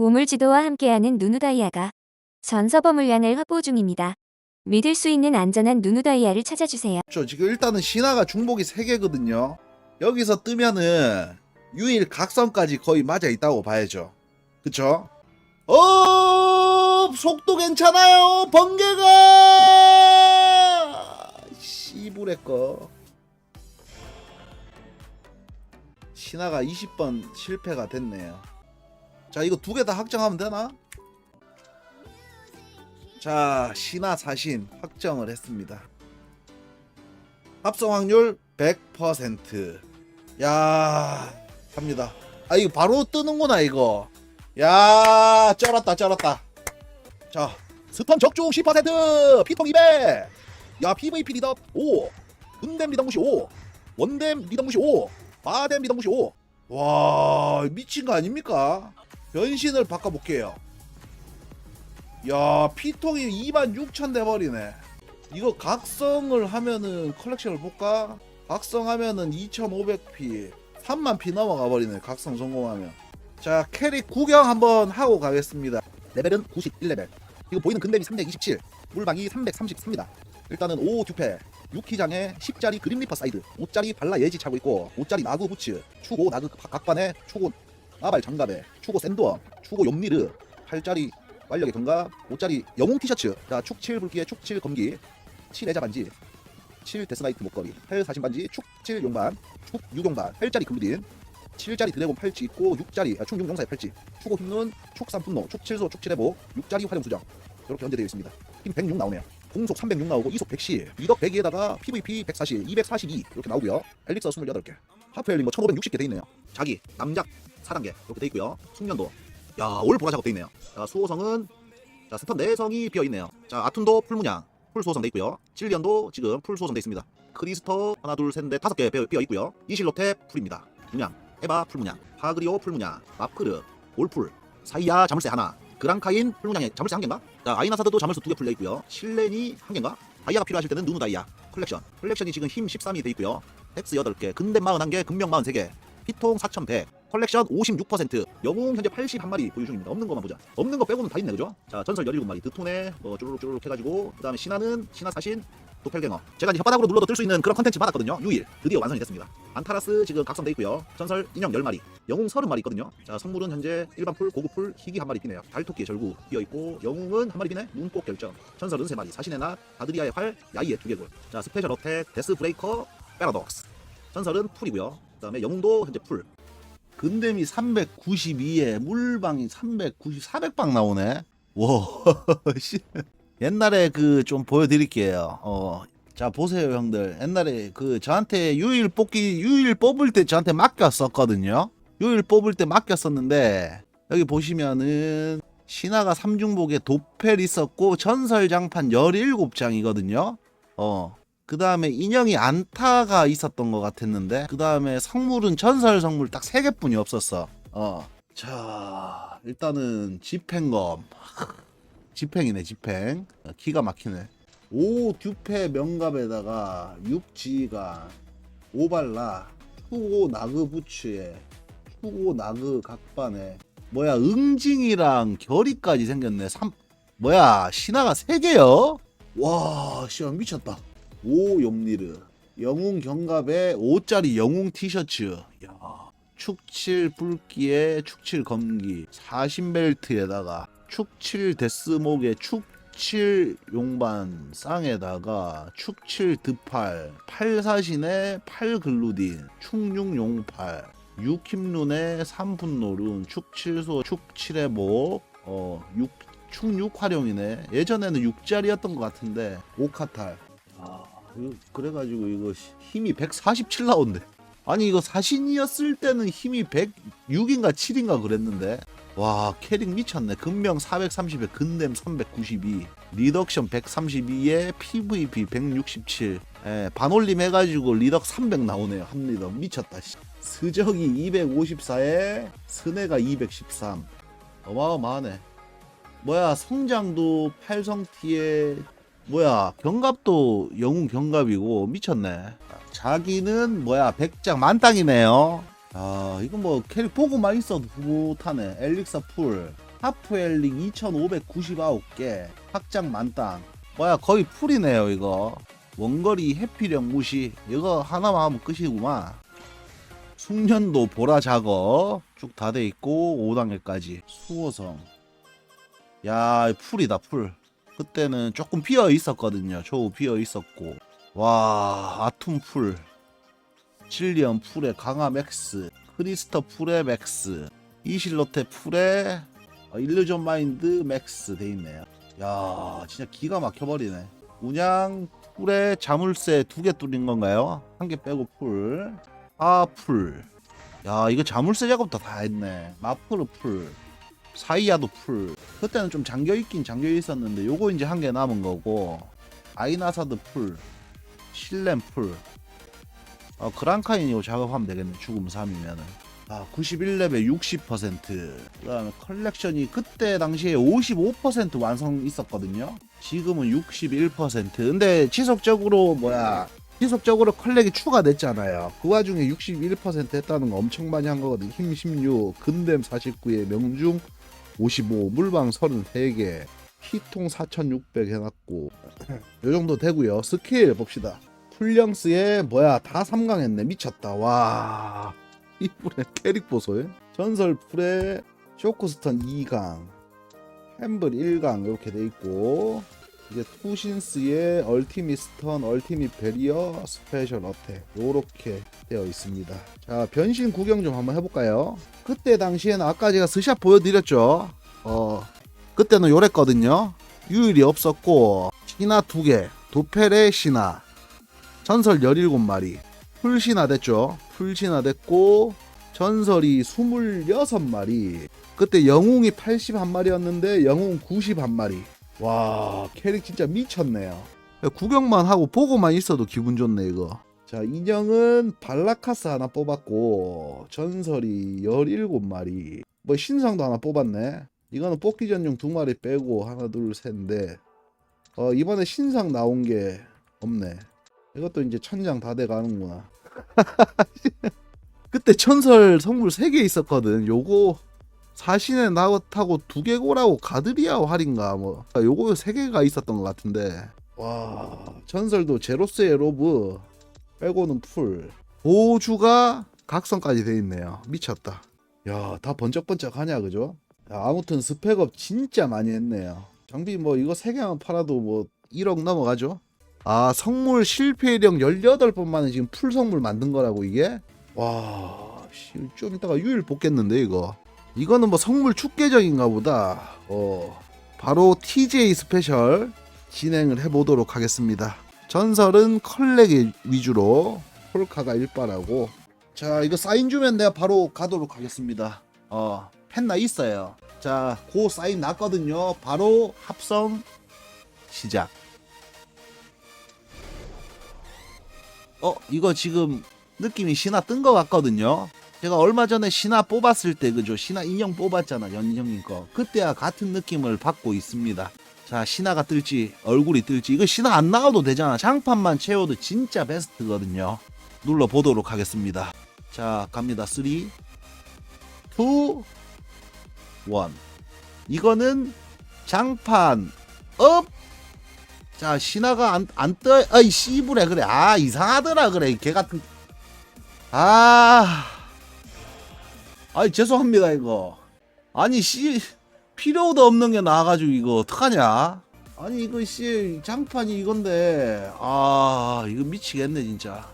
보물지도와 함께하는 누누다이아가 전서버 물량을 확보 중입니다. 믿을 수 있는 안전한 누누다이아를 찾아주세요. 저 지금 일단은 신화가 중복이 3개거든요. 여기서 뜨면은 유일 각성까지 거의 맞아 있다고 봐야죠. 그쵸? 어 속도 괜찮아요 번개가 씨부레 거 신화가 20번 실패가 됐네요. 자 이거 두 개 다 확정하면 되나? 자 신화 사신 확정을 했습니다. 합성 확률 100%. 야, 갑니다. 아, 이거 바로 뜨는구나, 이거. 야, 쩔었다, 쩔었다. 자, 스턴 적중 10%, 피통 200. 야, PVP 리더 5. 은댐 리더 무시 5. 원댐 리더 무시 5. 바댐 리더 무시 5. 와, 미친 거 아닙니까? 변신을 바꿔볼게요. 야, 피통이 26,000 돼버리네. 이거 각성을 하면은 컬렉션을 볼까? 각성하면은 2500피 3만피 넘어가 버리네 각성 성공하면 자 캐릭 구경 한번 하고 가겠습니다 레벨은 91레벨 이거 보이는 근댐이 327 물방이 333입니다 일단은 5 듀페 6기장에 10짜리 그림리퍼 사이드 5짜리 발라 예지 차고 있고 5짜리 나그 부츠 추고 나그 각반에 추고 나발 장갑에 추고 샌드원 추고 용리르 8짜리 완력의 경갑 5짜리 영웅 티셔츠. 자 축7 불기에 축7 검기. 7 애자 반지. 7 데스나이트 목걸이. 8 사신 반지 축7 용반 축 6 용반. 8짜리 글루딘 7짜리 드래곤 팔찌 있고 6짜리 아, 충 6용사의 팔찌. 추고 힘눈 축3 분노 축7소 축7해보 6짜리 활용 수정. 이렇게 현재되어 있습니다. 힘 106 나오네요. 공속 306 나오고 이속 110 이덕 100에다가 PVP 140 242 이렇게 나오고요. 엘릭서 28개. 하프 엘링 뭐 1560개 돼 있네요. 자기 남작 4단계 이렇게 돼 있고요 숙련도 야 올 보라 작업 돼 있네요 자 수호성은 자 스턴 내성이 비어 있네요 자 아툰도 풀문양 풀 소성 돼 있고요. 칠리언도 지금 풀 소성 돼 있습니다. 크리스터 하나 둘셋넷 다섯 개 비어 있고요. 이실로테 풀입니다. 문양, 에바 풀문양, 파그리오 풀문양, 마프르, 올풀, 사이야 자물쇠 하나, 그랑카인 풀문양에 자물쇠 한 개인가? 자 아이나사드도 자물쇠 두 개 풀려 있고요. 실렌이 한 개인가? 다이아가 필요하실 때는 누누 다이아 컬렉션. 컬렉션이 지금 힘 13이 돼 있고요. 텍스 8개, 근댐 41개, 금명 43개, 피통 4100, 컬렉션 56%, 영웅 현재 81마리 보유 중입니다. 없는 것만 보자. 없는 거 빼고는 다 있네, 그죠? 자, 전설 17마리, 드톤에 뭐 쭈루룩 쭈루룩 해가지고, 그 다음에 신화는 신화 사신, 도펠갱어. 제가 이제 혓바닥으로 눌러도 뜰 수 있는 그런 컨텐츠 받았거든요. 유일. 드디어 완성이 됐습니다. 안타라스 지금 각성돼 있고요. 전설 인형 10마리, 영웅 30마리 있거든요. 자, 선물은 현재 일반 풀, 고급 풀, 희귀 한 마리 뛰네요. 달토끼의 절구 뛰어 있고, 영웅은 한 마리 비네. 눈꽃 결정. 전설은 세 마리, 사신의 낫, 바드리아의 활, 야이의 두 개골. 자, 스페셜 어택, 데스 브레이커, 패러독스. 전설은 풀이고요. 그 다음에 영웅도 현재 풀. 근댐이 392에 물방이 390, 400방 나오네. 와, 씨. 옛날에 그 좀 보여드릴게요. 어, 자 보세요 형들. 옛날에 그 저한테 유일 뽑기 유일 뽑을 때 저한테 맡겼었거든요. 유일 뽑을 때 맡겼었는데 여기 보시면은 신화가 삼중복에 도펠 있었고 전설장판 17장이거든요. 어. 그 다음에 인형이 안타가 있었던 것 같았는데 그 다음에 성물은 전설 성물 딱 세 개뿐이 없었어. 어. 자 일단은 집행검. 집행이네 집행 어, 기가 막히네. 오 듀페 명갑에다가 육지가 오발라 후고 나그 부츠에 후고 나그 각반에 뭐야 응징이랑 결이까지 생겼네. 삼 뭐야 신화가 세 개요? 와 시간 미쳤다 오 용리르. 영웅 경갑에 5짜리 영웅 티셔츠. 야 축칠 붉기에 축칠 검기. 사신벨트에다가 축칠 데스목에 축칠 용반 쌍에다가 축칠 드팔 팔사신에 팔글루딘 충육 용팔 육힘룬에 삼분노룬 축칠소 축칠의 목 어, 육, 충육 활용이네. 예전에는 6짜리였던 것 같은데 오카탈. 아, 이거 그래가지고 이거 힘이 147 나온대. 아니 이거 사신이었을 때는 힘이 106인가 7인가 그랬는데 와 캐릭 미쳤네. 금명 430에 근댐 392, 리덕션 132에 PVP 167. 예, 반올림 해가지고 리덕 300 나오네요. 한 리덕 미쳤다. 씨. 스적이 254에 스네가 213. 어마어마하네. 뭐야 성장도 8성티에 뭐야 경갑도 영웅 경갑이고 미쳤네. 자기는 뭐야 백장 만땅이네요. 아 이거 뭐 캐릭 보고만 있어도 못하네. 엘릭사 풀. 하프엘링 2599개. 확장 만땅. 뭐야 거의 풀이네요 이거. 원거리 해피령 무시. 이거 하나만 하면 끝이구만. 숙련도 보라 작업. 쭉 다 돼 있고 5단계까지. 수호성. 야 풀이다 풀 그때는 조금 비어 있었거든요. 조우 비어 있었고. 와 아툼 풀. 칠리언 풀의 강화 맥스. 크리스터 풀의 맥스. 이실로테 풀의 어, 일루전 마인드 맥스 돼 있네요. 야 진짜 기가 막혀버리네. 운양 풀에 자물쇠 두 개 뚫린 건가요? 한 개 빼고 풀. 아 풀. 야 이거 자물쇠 작업도 다 했네. 마프르 풀 사이야도 풀. 그때는 좀 잠겨 있긴 잠겨 있었는데 요거 이제 한 개 남은 거고 아이나사드 풀 실렘 풀. 어, 그랑카인 이거 작업하면 되겠네 죽음 3이면은. 아 91렙에 60% 그 다음에 컬렉션이 그때 당시에 55% 완성 있었거든요. 지금은 61% 근데 지속적으로 뭐야 지속적으로 컬렉이 추가됐잖아요. 그 와중에 61% 했다는 거 엄청 많이 한 거거든 힘 16, 근댐 49에 명중 55, 물방 33개 피통 4600 해놨고 요 정도 되고요. 스킬 봅시다. 풀령스에 뭐야 다 3강 했네. 미쳤다. 와. 이분의 캐릭 보소요. 전설 풀에 쇼크스턴 2강 햄블 1강 이렇게 돼 있고 이제 투신스의 얼티밋 스턴 얼티밋 베리어 스페셜 어택 요렇게 되어 있습니다. 자 변신 구경 좀 한번 해볼까요? 그때 당시에는 아까 제가 스샷 보여드렸죠? 어 그때는 요랬거든요. 유일이 없었고 신화 2개 도펠의 신화 전설 17마리 풀신화 됐죠? 풀신화 됐고 전설이 26마리. 그때 영웅이 81마리였는데 영웅 91마리 와 캐릭 진짜 미쳤네요. 구경만 하고 보고만 있어도 기분 좋네 이거. 자 인형은 발라카스 하나 뽑았고 전설이 17마리. 뭐 신상도 하나 뽑았네. 이거는 뽑기 전용 두 마리 빼고 하나 둘셋넷. 어 이번에 신상 나온 게 없네. 이것도 이제 천장 다 돼가는구나. 그때 천설 성물 3개 있었거든. 요거 사신의 나타고 두 개고라고 가드리아 활인가 뭐. 요거 세 개가 있었던 것 같은데. 와 전설도 제로스의 로브. 빼고는 풀. 보주가 각성까지 돼 있네요. 미쳤다. 야 다 번쩍번쩍하냐 그죠? 야, 아무튼 스펙업 진짜 많이 했네요. 장비 뭐 이거 세 개만 팔아도 뭐 1억 넘어가죠? 아 성물 실패령 18번 만에 지금 풀 성물 만든 거라고 이게? 와좀 이따가 유일 뽑겠는데 이거 이거는 뭐 성물 축계적인가 보다. 어, 바로 TJ 스페셜 진행을 해보도록 하겠습니다. 전설은 컬렉 위주로 폴카가 일바라고. 자, 이거 사인 주면 내가 바로 가도록 하겠습니다. 어, 펜나 있어요. 자, 고 사인 났거든요. 바로 합성 시작. 어, 이거 지금 느낌이 신화 뜬 것 같거든요. 제가 얼마 전에 신화 뽑았을 때 그죠? 신화 인형 뽑았잖아 연인형님 거. 그때와 같은 느낌을 받고 있습니다. 자 신화가 뜰지 얼굴이 뜰지. 이거 신화 안 나와도 되잖아. 장판만 채워도 진짜 베스트거든요. 눌러 보도록 하겠습니다. 자 갑니다. 3 2 1 이거는 장판 업! 자 신화가 안, 안 떠, 아이 씨부래. 그래. 아 이상하더라. 그래. 개 같은. 아 아니 죄송합니다 이거. 아니 씨 필요도 없는 게 나와가지고 이거 어떡하냐? 아니 이거 씨 장판이 이건데. 아 이거 미치겠네 진짜